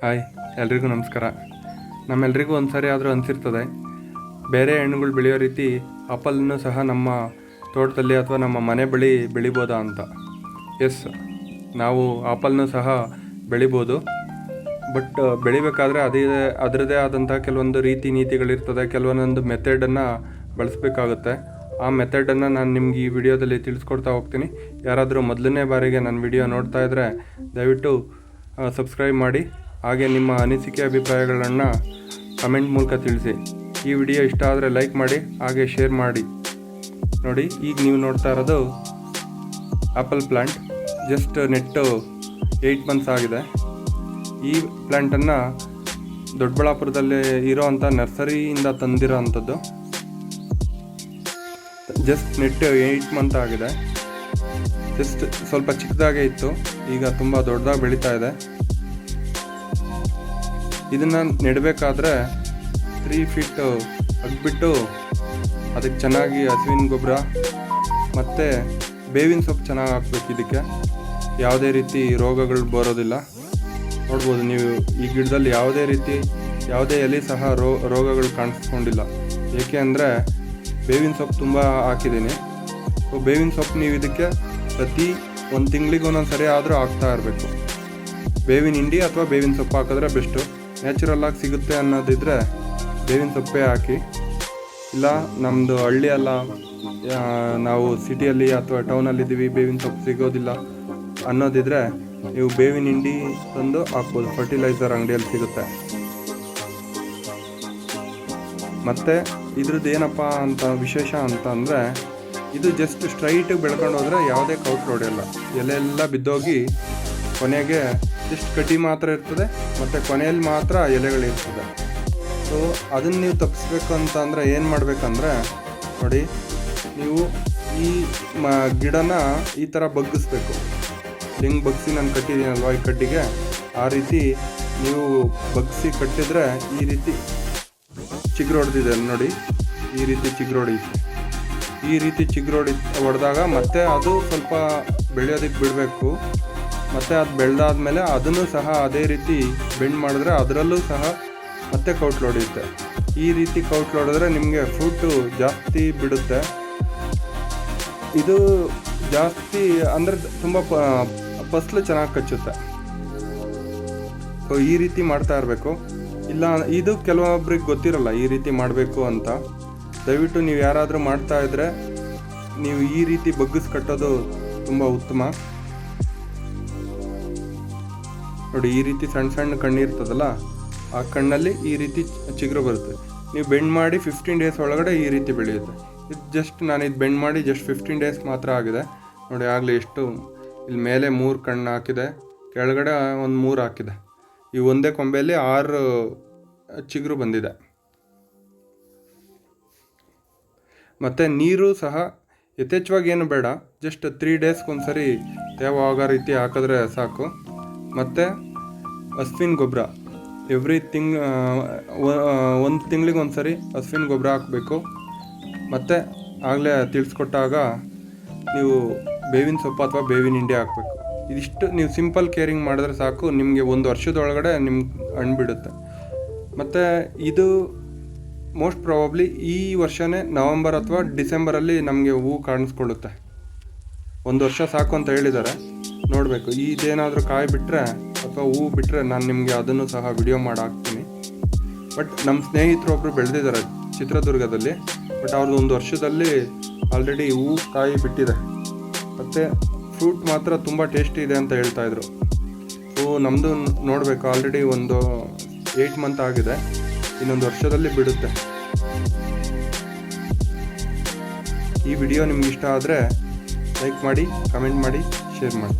Hi, ಎಲ್ರಿಗೂ ನಮಸ್ಕಾರ. ನಮ್ಮೆಲ್ರಿಗೂ ಒಂದು ಸಾರಿ ಆದರೂ ಅನಿಸಿರ್ತದೆ, ಬೇರೆ ಹಣ್ಣುಗಳು ಬೆಳೆಯೋ ರೀತಿ ಅಪಲನ್ನು ಸಹ ನಮ್ಮ ತೋಟದಲ್ಲಿ ಅಥವಾ ನಮ್ಮ ಮನೆ ಬಳಿ ಬೆಳಿಬೋದಾ ಅಂತ. ಎಸ್, ನಾವು ಆಪಲ್ನು ಸಹ ಬೆಳಿಬೋದು. ಬಟ್, ಬೆಳಿಬೇಕಾದ್ರೆ ಅದೇ ಅದರದೇ ಆದಂಥ ಕೆಲವೊಂದು ರೀತಿ ನೀತಿಗಳಿರ್ತದೆ, ಕೆಲವೊಂದೊಂದು ಮೆಥಡನ್ನು ಬಳಸಬೇಕಾಗುತ್ತೆ. ಆ ಮೆಥಡನ್ನು ನಾನು ನಿಮ್ಗೆ ಈ ವಿಡಿಯೋದಲ್ಲಿ ತಿಳಿಸ್ಕೊಡ್ತಾ ಹೋಗ್ತೀನಿ. ಯಾರಾದರೂ ಮೊದಲನೇ ಬಾರಿಗೆ ನನ್ನ ವಿಡಿಯೋ ನೋಡ್ತಾ ಇದ್ದರೆ ದಯವಿಟ್ಟು ಸಬ್ಸ್ಕ್ರೈಬ್ ಮಾಡಿ. ಹಾಗೆ ನಿಮ್ಮ ಅನಿಸಿಕೆ ಅಭಿಪ್ರಾಯಗಳನ್ನು ಕಮೆಂಟ್ ಮೂಲಕ ತಿಳಿಸಿ. ಈ ವಿಡಿಯೋ ಇಷ್ಟ ಆದರೆ ಲೈಕ್ ಮಾಡಿ, ಹಾಗೆ ಶೇರ್ ಮಾಡಿ. ನೋಡಿ, ಈಗ ನೀವು ನೋಡ್ತಾ ಇರೋದು ಆಪಲ್ ಪ್ಲ್ಯಾಂಟ್ ಜಸ್ಟ್ ನೆಟ್ಟು ಏಯ್ಟ್ ಮಂತ್ಸ್ ಆಗಿದೆ. ಈ ಪ್ಲ್ಯಾಂಟನ್ನು ದೊಡ್ಡಬಳ್ಳಾಪುರದಲ್ಲಿ ಇರೋವಂಥ ನರ್ಸರಿಯಿಂದ ತಂದಿರೋ ಅಂಥದ್ದು. ಜಸ್ಟ್ ನೆಟ್ ಏಯ್ಟ್ ಮಂತ್ ಆಗಿದೆ. ಜಸ್ಟ್ ಸ್ವಲ್ಪ ಚಿಕ್ಕದಾಗೇ ಇತ್ತು. ಈಗ ತುಂಬ ದೊಡ್ಡದಾಗಿ ಬೆಳೀತಾ ಇದೆ. ಇದನ್ನು ನೆಡಬೇಕಾದ್ರೆ ತ್ರೀ ಫೀಟ್ ಅಗ್ಬಿಟ್ಟು ಅದಕ್ಕೆ ಚೆನ್ನಾಗಿ ಹಸುವಿನ ಗೊಬ್ಬರ ಮತ್ತು ಬೇವಿನ ಸೊಪ್ಪು ಚೆನ್ನಾಗಿ ಹಾಕ್ಬೇಕು ಇದಕ್ಕೆ. ಯಾವುದೇ ರೀತಿ ರೋಗಗಳು ಬರೋದಿಲ್ಲ. ನೋಡ್ಬೋದು ನೀವು ಈ ಗಿಡದಲ್ಲಿ ಯಾವುದೇ ರೀತಿ, ಯಾವುದೇ ಎಲೆ ಸಹ ರೋ, ರೋಗಗಳು ಕಾಣಿಸ್ಕೊಂಡಿಲ್ಲ. ಏಕೆ ಅಂದರೆ ಬೇವಿನ ಸೊಪ್ಪು ತುಂಬ ಹಾಕಿದ್ದೀನಿ. ಸೊ ಬೇವಿನ ಸೊಪ್ಪು ನೀವು ಇದಕ್ಕೆ ಪ್ರತಿ ಒಂದು ತಿಂಗಳಿಗೆ ಒಂದೊಂದು ಸರಿ ಆದರೂ ಹಾಕ್ತಾ ಇರಬೇಕು. ಬೇವಿನ ಹಿಂಡಿ ಅಥವಾ ಬೇವಿನ ಸೊಪ್ಪು ಹಾಕಿದ್ರೆ ಬೆಸ್ಟು. ನ್ಯಾಚುರಲ್ ಆಗಿ ಸಿಗುತ್ತೆ ಅನ್ನೋದಿದ್ರೆ ಬೇವಿನ ಸೊಪ್ಪೆ ಹಾಕಿ. ಇಲ್ಲ ನಮ್ಮದು ಹಳ್ಳಿ ಅಲ್ಲ. ನಾವು ಸಿಟಿಯಲ್ಲಿ ಅಥವಾ ಟೌನಲ್ಲಿದ್ದೀವಿ ಬೇವಿನ ಸೊಪ್ಪು ಸಿಗೋದಿಲ್ಲ ಅನ್ನೋದಿದ್ರೆ ನೀವು ಬೇವಿನ ಹಿಂಡಿ ತಂದು ಹಾಕ್ಬೋದು. ಫರ್ಟಿಲೈಸರ್ ಅಂಗಡಿಯಲ್ಲಿ ಸಿಗುತ್ತೆ. ಮತ್ತು ಇದ್ರದ್ದು ಏನಪ್ಪ ಅಂತ ವಿಶೇಷ ಅಂತ ಅಂದರೆ, ಇದು ಜಸ್ಟ್ ಸ್ಟ್ರೈಟ್ ಬೆಳ್ಕೊಂಡು ಹೋದರೆ ಯಾವುದೇ ಕೌಟ್ ಹೊಡೆಯಲ್ಲ ಎಲೆಲ್ಲ ಬಿದ್ದೋಗಿ ಕೊನೆಗೆ ಜಸ್ಟ್ ಕಡ್ಡಿ ಮಾತ್ರ ಇರ್ತದೆ, ಮತ್ತು ಕೊನೆಯಲ್ಲಿ ಮಾತ್ರ ಎಲೆಗಳಿರ್ತದೆ ಸೊ ಅದನ್ನು ನೀವು ತಪ್ಪಿಸ್ಬೇಕು ಅಂತ ಅಂದರೆ ಏನು ಮಾಡಬೇಕಂದ್ರೆ, ನೋಡಿ, ನೀವು ಈ ಮ, ಗಿಡನ ಈ ಥರ ಬಗ್ಗಿಸ್ಬೇಕು. ಹೆಂಗೆ ಬಗ್ಸಿ ನಾನು ಕಟ್ಟಿದ್ದೀನಲ್ವ ಈ ಕಡ್ಡಿಗೆ? ಆ ರೀತಿ ನೀವು ಬಗ್ಸಿ ಕಟ್ಟಿದರೆ ಈ ರೀತಿ ಚಿಗುರು ಹೊಡೆದಿದೆ ನೋಡಿ, ಈ ರೀತಿ ಚಿಗುರು ಹೊಡೆಯುತ್ತೆ ಈ ರೀತಿ ಚಿಗುರೊಡಿ ಹೊಡೆದಾಗ ಮತ್ತೆ ಅದು ಸ್ವಲ್ಪ ಬೆಳೆಯೋದಕ್ಕೆ ಬಿಡಬೇಕು. ಮತ್ತು ಅದು ಬೆಳೆದಾದ್ಮೇಲೆ ಅದನ್ನು ಸಹ ಅದೇ ರೀತಿ ಬೆಂಡ್ ಮಾಡಿದ್ರೆ ಅದರಲ್ಲೂ ಸಹ ಮತ್ತೆ ಕೌಟ್ ಹೊಡೆಯುತ್ತೆ ಈ ರೀತಿ ಕೌಟ್ಲು ಹೊಡೆದ್ರೆ ನಿಮಗೆ ಫ್ರೂಟು ಜಾಸ್ತಿ ಬಿಡುತ್ತೆ. ಇದು ಜಾಸ್ತಿ ಅಂದರೆ ತುಂಬ ಫಸ್ಲು ಚೆನ್ನಾಗಿ ಕಚ್ಚುತ್ತೆ. ಸೊ ಈ ರೀತಿ ಮಾಡ್ತಾ ಇರಬೇಕು. ಇಲ್ಲ, ಇದು ಕೆಲವೊಬ್ರಿಗೆ ಗೊತ್ತಿರಲ್ಲ ಈ ರೀತಿ ಮಾಡಬೇಕು ಅಂತ. ದಯವಿಟ್ಟು ನೀವು ಯಾರಾದರೂ ಮಾಡ್ತಾ ಇದ್ರೆ ನೀವು ಈ ರೀತಿ ಬಗ್ಗಿಸ್ ಕಟ್ಟೋದು ತುಂಬ ಉತ್ತಮ. ನೋಡಿ, ಈ ರೀತಿ ಸಣ್ಣ ಸಣ್ಣ ಕಣ್ಣು ಇರ್ತದಲ್ಲ ಆ ಕಣ್ಣಲ್ಲಿ ಈ ರೀತಿ ಚಿಗುರು ಬರುತ್ತೆ. ನೀವು ಬೆಂಡ್ ಮಾಡಿ ಫಿಫ್ಟೀನ್ ಡೇಸ್ ಒಳಗಡೆ ಈ ರೀತಿ ಬೆಳೆಯುತ್ತೆ. ಇದು ಜಸ್ಟ್ ನಾನು ಇದು ಬೆಂಡ್ ಮಾಡಿ ಜಸ್ಟ್ ಫಿಫ್ಟೀನ್ ಡೇಸ್ ಮಾತ್ರ ಆಗಿದೆ. ನೋಡಿ, ಆಗಲಿ ಎಷ್ಟು, ಇಲ್ಲಿ ಮೇಲೆ ಮೂರು ಕಣ್ಣು ಹಾಕಿದೆ, ಕೆಳಗಡೆ ಒಂದು ಮೂರು ಹಾಕಿದೆ. ಈ ಒಂದೇ ಕೊಂಬೆಯಲ್ಲಿ ಆರು ಚಿಗುರು ಬಂದಿದೆ. ಮತ್ತು ನೀರು ಸಹ ಯಥೇಚ್ಛವಾಗಿ ಏನು ಬೇಡ ಜಸ್ಟ್ ತ್ರೀ ಡೇಸ್ಗೊಂದ್ಸರಿ ಯಾವಾಗ ರೀತಿ ಹಾಕಿದ್ರೆ ಸಾಕು. ಮತ್ತು ಹಸುವಿನ ಗೊಬ್ಬರ ಎವ್ರಿ ತಿಂಗ್ ಒಂದು ತಿಂಗಳಿಗೆ ಒಂದು ಸರಿ ಹಸುವಿನ ಗೊಬ್ಬರ ಹಾಕಬೇಕು. ಮತ್ತು ಆಗಲೇ ತಿಳಿಸ್ಕೊಟ್ಟಾಗ ನೀವು ಬೇವಿನ ಸೊಪ್ಪು ಅಥವಾ ಬೇವಿನ ಹಿಂಡಿ ಹಾಕಬೇಕು. ಇದಿಷ್ಟು ನೀವು ಸಿಂಪಲ್ ಕೇರಿಂಗ್ ಮಾಡಿದ್ರೆ ಸಾಕು, ನಿಮಗೆ ಒಂದು ವರ್ಷದೊಳಗಡೆ ನಿಮ್ಗೆ ಹಣ್ಣು ಬಿಡುತ್ತೆ. ಮತ್ತು ಇದು ಮೋಸ್ಟ್ ಪ್ರಾಬಬ್ಲಿ ಈ ವರ್ಷನೇ ನವಂಬರ್ ಅಥವಾ ಡಿಸೆಂಬರಲ್ಲಿ ನಮಗೆ ಹೂವು ಕಾಣಿಸ್ಕೊಳ್ಳುತ್ತೆ. ಒಂದು ವರ್ಷ ಸಾಕು ಅಂತ ಹೇಳಿದ್ದಾರೆ. ನೋಡಬೇಕು. ಇದೇನಾದರೂ ಕಾಯಿ ಬಿಟ್ಟರೆ ಅಥವಾ ಹೂವು ಬಿಟ್ಟರೆ ನಾನು ನಿಮಗೆ ಅದನ್ನು ಸಹ ವಿಡಿಯೋ ಮಾಡಿ ಹಾಕ್ತೀನಿ ಬಟ್ ನಮ್ಮ ಸ್ನೇಹಿತರು ಒಬ್ಬರು ಬೆಳೆದಿದ್ದಾರೆ ಚಿತ್ರದುರ್ಗದಲ್ಲಿ. ಬಟ್ ಅವ್ರದ್ದು ಒಂದು ವರ್ಷದಲ್ಲಿ ಆಲ್ರೆಡಿ ಹೂವು ಕಾಯಿ ಬಿಟ್ಟಿದೆ. ಮತ್ತು ಫ್ರೂಟ್ ಮಾತ್ರ ತುಂಬ ಟೇಸ್ಟಿ ಇದೆ ಅಂತ ಹೇಳ್ತಾಯಿದ್ರು ಸೊ ನಮ್ಮದು ನೋಡಬೇಕು ಆಲ್ರೆಡಿ ಒಂದು ಏಯ್ಟ್ ಮಂತ್ ಆಗಿದೆ. ಇನ್ನೊಂದು ವರ್ಷದಲ್ಲಿ ಬಿಡುತ್ತೆ. ಈ ವಿಡಿಯೋ ನಿಮ್ಗೆ ಇಷ್ಟ ಆದರೆ ಲೈಕ್ ಮಾಡಿ ಕಮೆಂಟ್ ಮಾಡಿ ಶೇರ್ ಮಾಡಿ.